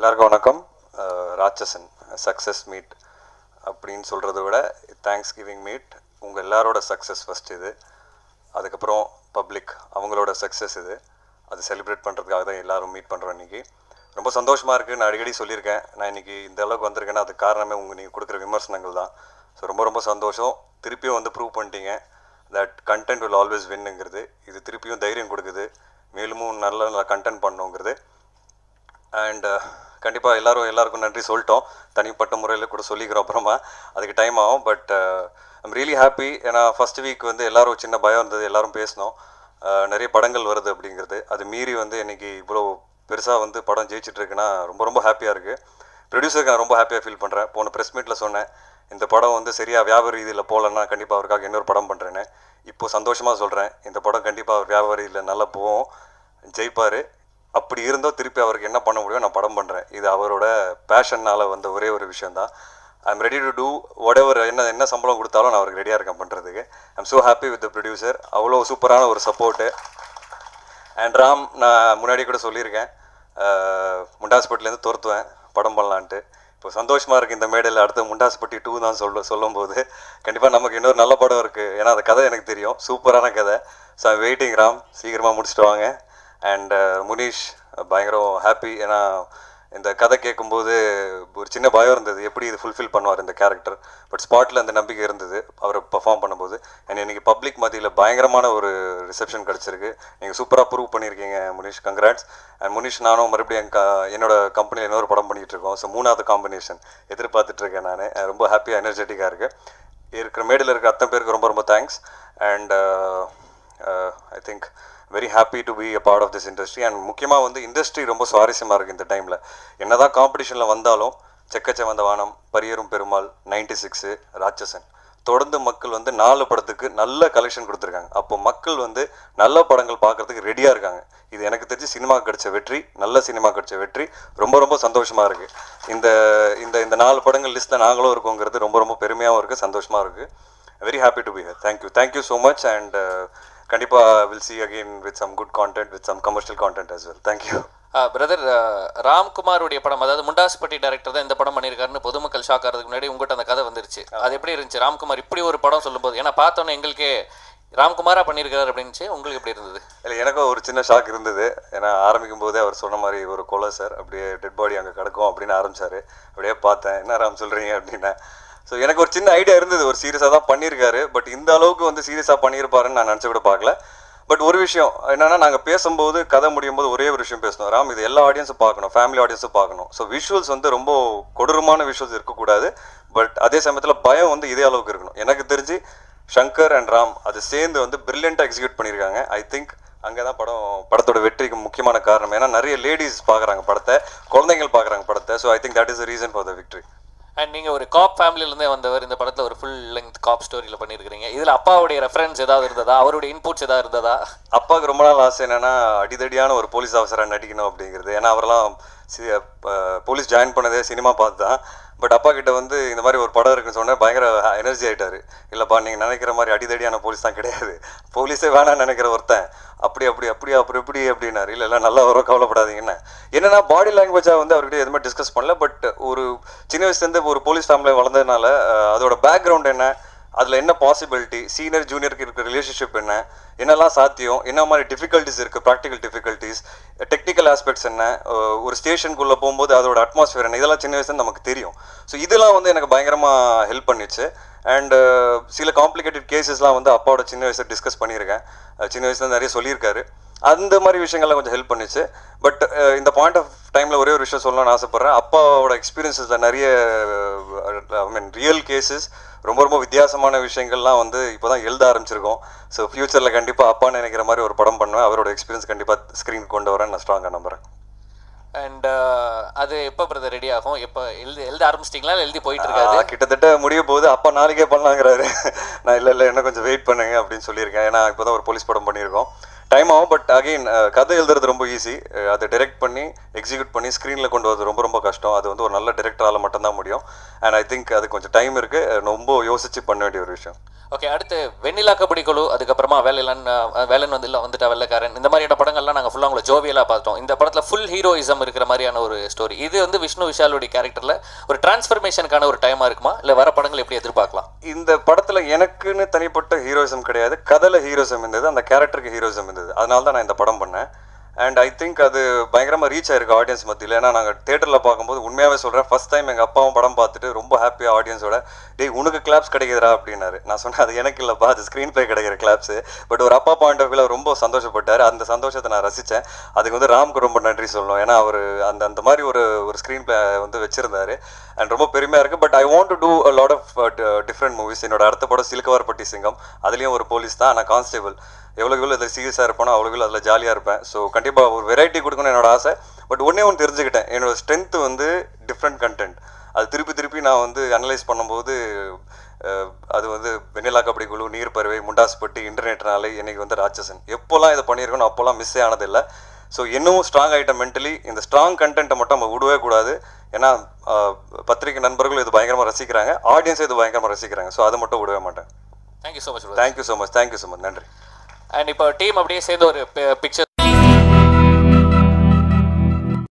எல்லாருக்கும் வணக்கம். ராட்சசன் success meet அப்படின்னு சொல்கிறத விட தேங்க்ஸ் கிவிங் மீட் உங்கள் எல்லாரோட சக்ஸஸ் ஃபஸ்ட் இது. அதுக்கப்புறம் பப்ளிக் அவங்களோட சக்ஸஸ் இது. அது செலிப்ரேட் பண்ணுறதுக்காக தான் எல்லாரும் மீட் பண்ணுறோம் இன்றைக்கி ரொம்ப சந்தோஷமாக இருக்குது நான் அடிக்கடி சொல்லியிருக்கேன். நான் இன்றைக்கி இந்த அளவுக்கு வந்திருக்கேன்னா அது காரணமே உங்கள் நீங்கள் கொடுக்குற விமர்சனங்கள் தான். ஸோ ரொம்ப ரொம்ப சந்தோஷம். திருப்பியும் வந்து ப்ரூவ் பண்ணிட்டீங்க தட் கண்டென்ட் வில் ஆல்வேஸ் வின்னுங்கிறது இது திருப்பியும் தைரியம் கொடுக்குது. மேலும் நல்ல நல்ல கண்டென்ட் பண்ணுங்கிறது அண்ட் கண்டிப்பாக எல்லாரும் எல்லாருக்கும் நன்றி சொல்லிட்டோம். தனிப்பட்ட முறையில் கூட சொல்லிக்கிறோம் அப்புறமா. அதுக்கு டைம் ஆகும். பட் ஐம் ரியலி ஹாப்பி ஏன்னா ஃபர்ஸ்ட் வீக் வந்து எல்லாரும் சின்ன பயம் இருந்தது. எல்லாரும் பேசினோம். Uh, நிறைய படங்கள் வருது அப்படிங்கிறது. அது மீறி வந்து இன்னைக்கு இவ்வளோ பெருசாக வந்து படம் ஜெயிச்சிட்டு இருக்குன்னா ரொம்ப ரொம்ப ஹாப்பியாக இருக்குது ப்ரொடியூசருக்கு நான் ரொம்ப ஹாப்பியாக ஃபீல் பண்ணுறேன் போன ப்ரெஸ் மீட்டில் சொன்னேன். இந்த படம் வந்து சரியாக வியாபார ரீதியில் போகலன்னா கண்டிப்பாக அவருக்காக இன்னொரு படம் பண்ணுறேன்னு இப்போ சந்தோஷமாக சொல்கிறேன் இந்த படம் கண்டிப்பாக அவர் வியாபார ரீதியில் நல்லா போகும். ஜெயிப்பார். அப்படி இருந்தோ திருப்பி அவருக்கு என்ன பண்ண முடியும் நான் படம் பண்ணுறேன் இது அவரோட பேஷன்னால் வந்த ஒரே ஒரு விஷயம் தான் எம் ரெடி டு டூ ஒட் எவர் என்ன என்ன சம்பளம் கொடுத்தாலும் நான் அவருக்கு ரெடியாக இருக்கேன் பண்ணுறதுக்கு I'm so happy with the producer அவ்வளோ சூப்பரான ஒரு சப்போர்ட்டு அண்ட் ராம் நான் முன்னாடி கூட சொல்லியிருக்கேன். முண்டாஸ்பட்டிலேருந்து துரத்துவேன். படம் பண்ணலான்ட்டு. இப்போ சந்தோஷமாக இருக்குது இந்த மேடையில். அடுத்த முண்டாஸ்பட்டி டூ தான் சொல்ல சொல்லும்போது. கண்டிப்பாக நமக்கு இன்னொரு நல்ல படம் இருக்குது ஏன்னா அந்த கதை எனக்கு தெரியும். சூப்பரான கதை. So waiting Ram. சீக்கிரமாக முடிச்சுட்டு வாங்க. அண்ட் முனீஷ் uh, uh, பயங்கரம் ஹாப்பி ஏன்னா இந்த கதை கேட்கும்போது ஒரு சின்ன பயம் இருந்தது. எப்படி இது ஃபுல்ஃபில் பண்ணுவார் இந்த கேரக்டர் பட் ஸ்பாட்டில் அந்த நம்பிக்கை இருந்தது. அவர் பர்ஃபார்ம் பண்ணும்போது. அண்ட் இன்னைக்கு பப்ளிக் மத்தியில் பயங்கரமான ஒரு ரிசப்ஷன் கிடச்சிருக்கு. நீங்கள் சூப்பராக ப்ரூவ் பண்ணியிருக்கீங்க முனிஷ் கங்க்ராட்ஸ் அண்ட் முனிஷ் நானும் மறுபடியும் என் க என்னோட கம்பெனியில் இன்னொரு படம் பண்ணிகிட்டு இருக்கோம். ஸோ மூணாவது காம்பினேஷன் எதிர்பார்த்துட்டு இருக்கேன் நான். Uh, ரொம்ப ஹாப்பியாக எனர்ஜெட்டிக்காக இருக்குது இருக்கிற மேடில் இருக்கிற அத்தனை பேருக்கு ரொம்ப ரொம்ப thanks and I think very happy to be a part of this industry and முக்கியமாக வந்து இண்டஸ்ட்ரி ரொம்ப சுவாரஸ்யமாக இருக்குது இந்த டைமில் என்னதான் காம்படிஷனில் வந்தாலும் செக்கச்ச வந்த வானம் பரியரும் பெருமாள் நைன்டி சிக்ஸு ராட்சசன். தொடர்ந்து மக்கள் வந்து நாலு படத்துக்கு நல்ல கலெக்ஷன் கொடுத்துருக்காங்க. அப்போ மக்கள் வந்து நல்ல படங்கள் பார்க்கறதுக்கு ரெடியாக இருக்காங்க. இது எனக்கு தெரிஞ்சு சினிமா கிடைச்ச வெற்றி நல்ல சினிமா கிடைச்ச வெற்றி ரொம்ப ரொம்ப சந்தோஷமாக இருக்குது இந்த இந்த இந்த நாலு படங்கள் லிஸ்ட்டில் நாங்களும் இருக்கோங்கிறது ரொம்ப ரொம்ப பெருமையாகவும் இருக்குது சந்தோஷமாக இருக்குது very happy to be her thank you thank you so much and கண்டிப்பாக will see again with some good content with some commercial content as well. Thank you brother ராம்குமாருடைய படம் அதாவது முண்டாஸ்பட்டி டைரக்டர் தான் இந்த படம் பண்ணியிருக்காருன்னு பொதுமக்கள் ஷாக் ஆகிறதுக்கு முன்னாடி உங்கள்கிட்ட அந்த கதை வந்துருச்சு. அது எப்படி இருந்துச்சு? ராம்குமார் இப்படி ஒரு படம் சொல்லும்போது ஏன்னா பார்த்தோன்னே எங்களுக்கே ராம்குமாரா பண்ணியிருக்காரு அப்படின்னுச்சு. உங்களுக்கு எப்படி இருந்தது? இல்லை எனக்கும் ஒரு சின்ன ஷாக் இருந்தது. ஏன்னா ஆரம்பிக்கும் போதே அவர் சொன்ன மாதிரி ஒரு கொலை சார். அப்படியே டெட் பாடி அங்கே கிடக்கும் அப்படின்னு ஆரம்பிச்சாரு. அப்படியே பார்த்தேன். என்ன ராம் சொல்கிறீங்க அப்படின்னா ஸோ எனக்கு ஒரு சின்ன ஐடியா இருந்தது. ஒரு சீரியஸாக தான் பண்ணியிருக்காரு. பட் இந்த அளவுக்கு வந்து சீரியஸாக பண்ணியிருப்பாருன்னு நான் நினச்சி கூட பார்க்கல. பட் ஒரு விஷயம் என்னென்னா நாங்கள் பேசும்போது கதை முடியும் போது ஒரே ஒரு விஷயம் பேசணும். ராம் இது எல்லா ஆடியன்ஸும் பார்க்கணும். ஃபேமிலி ஆடியன்ஸும் பார்க்கணும். ஸோ விஷுவல்ஸ் வந்து ரொம்ப கொடூரமான விஷுவல்ஸ் இருக்கக்கூடாது. பட் அதே சமயத்தில் பயம் வந்து இதே அளவுக்கு இருக்கணும். எனக்கு தெரிஞ்சு ஷங்கர் அண்ட் ராம் அது சேர்ந்து வந்து பிரில்லியண்ட்டாக எக்ஸிக்யூட் பண்ணியிருக்காங்க. ஐ திங்க் அங்கே தான் படம் படத்தோட வெற்றிக்கு முக்கியமான காரணம். ஏன்னா நிறைய லேடிஸ் பார்க்குறாங்க படத்தை. குழந்தைங்கள் பார்க்குறாங்க படத்தை. So I think that is reason for the victory and நீங்கள் ஒரு காப் ஃபேமிலியிலேருந்தே வந்தவர் இந்த படத்தில் ஒரு ஃபுல் லெங்த் காப் ஸ்டோரியில் பண்ணியிருக்கிறீங்க. இதில் அப்பாவுடைய ரெஃபரன்ஸ் ஏதாவது இருந்ததா? அவருடைய இன்புட்ஸ் ஏதாவது இருந்ததா? அப்பாவுக்கு ரொம்ப நாள் ஆசை என்னன்னா அடிதடியான ஒரு போலீஸ் ஆஃபீஸராக நடிக்கணும் அப்படிங்கிறது. ஏன்னா அவரெல்லாம் சி- போலீஸ் ஜாயின் பண்ணதே சினிமா பார்த்து தான். பட் அப்பா கிட்ட வந்து இந்த மாதிரி ஒரு படம் இருக்குன்னு சொன்னேன் பயங்கர எனர்ஜி ஆகிட்டார் இல்லைப்பா நீங்கள் நினைக்கிற மாதிரி அடிதடியான போலீஸ் தான் கிடையாது. போலீஸே வேணாம்னு நினைக்கிற ஒருத்தன். அப்படி அப்படி அப்படி அப்புறம் இப்படி அப்படின்னாரு. இல்லை நல்லா வரும் கவலைப்படாதீங்கன்னு என்னன்னா பாடி லாங்குவேஜாக வந்து அவர்கிட்ட எதுவுமே டிஸ்கஸ் பண்ணல பட் ஒரு சின்ன வயசுலேருந்து ஒரு போலீஸ் ஃபேமிலி வளர்ந்ததுனால அதோட பேக்ரவுண்ட் என்ன? அதில் என்ன பாசிபிலிட்டி சீனியர் ஜூனியருக்கு இருக்கிற ரிலேஷன்ஷிப் என்ன? என்னெல்லாம் சாத்தியம்? என்ன மாதிரி டிஃபிகல்ட்டிஸ் இருக்குது ப்ராக்டிக்கல் டிஃபிகல்ட்டிஸ் டெக்னிக்கல் ஆஸ்பெக்ட்ஸ் என்ன? ஒரு ஸ்டேஷனுக்குள்ளே போகும்போது அதோட அட்மாஸ்ஃபியர் என்ன? இதெல்லாம் சின்ன வயசுல நமக்கு தெரியும். ஸோ இதெல்லாம் வந்து எனக்கு பயங்கரமாக ஹெல்ப் பண்ணிச்சு. அண்ட் uh, சில காம்ப்ளிகேட்டட் கேசஸ்லாம் வந்து அப்பாவோட சின்ன வயசில் டிஸ்கஸ் பண்ணியிருக்கேன். சின்ன வயசில் நிறைய சொல்லியிருக்காரு. அந்த மாதிரி விஷயங்கள்லாம் கொஞ்சம் ஹெல்ப் பண்ணிச்சு. பட் இந்த பாயிண்ட் ஆஃப் டைமில் ஒரே ஒரு விஷயம் சொல்லணும்னு ஆசைப்பட்றேன். அப்பாவோட எக்ஸ்பீரியன்ஸஸில் நிறைய ஐ மீன் ரியல் கேசஸ் ரொம்ப ரொம்ப வித்தியாசமான விஷயங்கள்லாம் வந்து இப்போ தான் எழுத ஆரம்பிச்சிருக்கோம். ஸோ ஃப்யூச்சரில் கண்டிப்பாக அப்பா நினைக்கிற மாதிரி ஒரு படம் பண்ணுவேன். அவரோட எக்ஸ்பீரியன்ஸ் கண்டிப்பாக ஸ்க்ரீன் கொண்டு வரேன் நான் ஸ்ட்ராங்காக நம்புறேன். அண்ட் uh, அது எப்போ பிரதர் ரெடி ஆகும்? எப்போ எழுதி எழுத ஆரம்பிச்சிட்டிங்களா? எழுதி போயிட்டு இருக்காது? கிட்டத்தட்ட முடிய போகுது. அப்பா நாளைக்கே பண்ணலாங்கிறாரு. நான் இல்லை இல்லை என்ன கொஞ்சம் வெயிட் பண்ணுங்க அப்படின்னு சொல்லியிருக்கேன். ஏன்னா இப்போ தான் ஒரு போலீஸ் படம் பண்ணியிருக்கோம். டைம் ஆகும் பட் அகெயின் கதை எழுதுறது ரொம்ப ஈஸி அதை டைரக்ட் பண்ணி எக்ஸிக்யூட் பண்ணி ஸ்க்ரீனில் கொண்டு வரது ரொம்ப ரொம்ப கஷ்டம். அது வந்து ஒரு நல்ல டைரக்டரால் மட்டும்தான் முடியும். அண்ட் ஐ திங்க் அது கொஞ்சம் டைம் இருக்குது ரொம்ப யோசிச்சு பண்ண வேண்டிய ஒரு விஷயம். ஓகே அடுத்து வெண்ணிலா கபடி குழு அதுக்கப்புறமா வேலையிலான் அஹ், வேலன் வந்து இல்லை வந்துட்டா வெள்ளக்காரன். இந்த மாதிரியான படங்கள்லாம் நாங்கள் ஃபுல்லாக உங்களை ஜோவியலாக பார்த்தோம். இந்த படத்தில் ஃபுல் ஹீரோயிசம் இருக்கிற மாதிரியான ஒரு ஸ்டோரி இது வந்து விஷ்ணு விஷாலுடைய கேரக்டரில் ஒரு டிரான்ஸ்ஃபர்மேஷனுக்கான ஒரு டைமாக இருக்குமா? இல்லை வர படங்கள் எப்படி எதிர்பார்க்கலாம்? இந்த படத்தில் எனக்குன்னு தனிப்பட்ட ஹீரோயிசம் கிடையாது. கதையில் ஹீரோயிசம் இருந்தது அந்த கேரக்டருக்கு ஹீரோயிசம் இருந்தது. அதனால தான் நான் இந்த படம் பண்ணேன். அண்ட் ஐ திங்க் அது பயங்கரமாக ரீச் ஆயிருக்கு ஆடியன்ஸ் மத்தியில். ஏன்னா நாங்கள் தேட்டரில் பார்க்கும்போது உண்மையாகவே சொல்கிறேன் ஃபஸ்ட் டைம் எங்கள் அப்பாவும் படம் பார்த்துட்டு ரொம்ப ஹாப்பியாக ஆடியன்ஸோட டேய் உனக்கு கிளாப்ஸ் கிடைக்குதுடா அப்படின்னாரு. நான் சொன்னேன் அது எனக்கு இல்லைப்பா அது ஸ்க்ரீன் ப்ளே கிடைக்கிற கிளாப்ஸ் பட் ஒரு அப்பா பாயிண்ட் ஆஃப் வியூவில் ரொம்ப சந்தோஷப்பட்டார். அந்த சந்தோஷத்தை நான் ரசித்தேன் அதுக்கு வந்து ராம்க்கு ரொம்ப நன்றி சொல்லணும். ஏன்னா அவர் அந்த அந்த மாதிரி ஒரு ஒரு ஸ்க்ரீன் ப்ளே வந்து வச்சிருந்தாரு. அண்ட் ரொம்ப பெருமையாக இருக்குது but I want to do a lot of different movies என்னோட அடுத்த படம் சிலுக்கவார்பட்டி சிங்கம். அதுலேயும் ஒரு போலீஸ் தான். ஆனால் கான்ஸ்டேபிள் எவ்வளோக்கு எவ்வளோ அதில் சீரியஸாக இருப்பேனோ அவ்வளோக்கு அதில் ஜாலியாக இருப்பேன். ஸோ கண்டிப்பாக ஒரு வெரைட்டி கொடுக்கணும்னு என்னோட ஆசை. பட் ஒன்றே ஒன்று தெரிஞ்சுக்கிட்டேன். என்னோட ஸ்ட்ரென்த் வந்து டிஃப்ரெண்ட் கண்டென்ட் அது திருப்பி திருப்பி நான் வந்து அனலைஸ் பண்ணும்போது அது வந்து வெண்ணிலா கபடி குழு நீர் பறவை முண்டாஸ்பட்டி இன்டர்நெட் நாளை இன்னைக்கு வந்து ராட்சசன். எப்போல்லாம் இதை பண்ணியிருக்கணும் அப்போல்லாம் மிஸ்ஸே ஆனதில்லை ஸோ இன்னமும் ஸ்ட்ராங் ஆகிட்டேன் மென்டலி இந்த ஸ்ட்ராங் கண்டென்ட்டை மட்டும் நம்ம விடவே கூடாது. ஏன்னா பத்திரிகை நண்பர்களும் இது பயங்கரமாக ரசிக்கிறாங்க. ஆடியன்ஸும் இது பயங்கரமாக ரசிக்கிறாங்க. ஸோ அதை மட்டும் விடவே மாட்டேன். Thank you so much thank you so much thank you so much நன்றி. அண்ட் இப்போ டீம் அப்படியே சேர்ந்து ஒரு பிக்சர்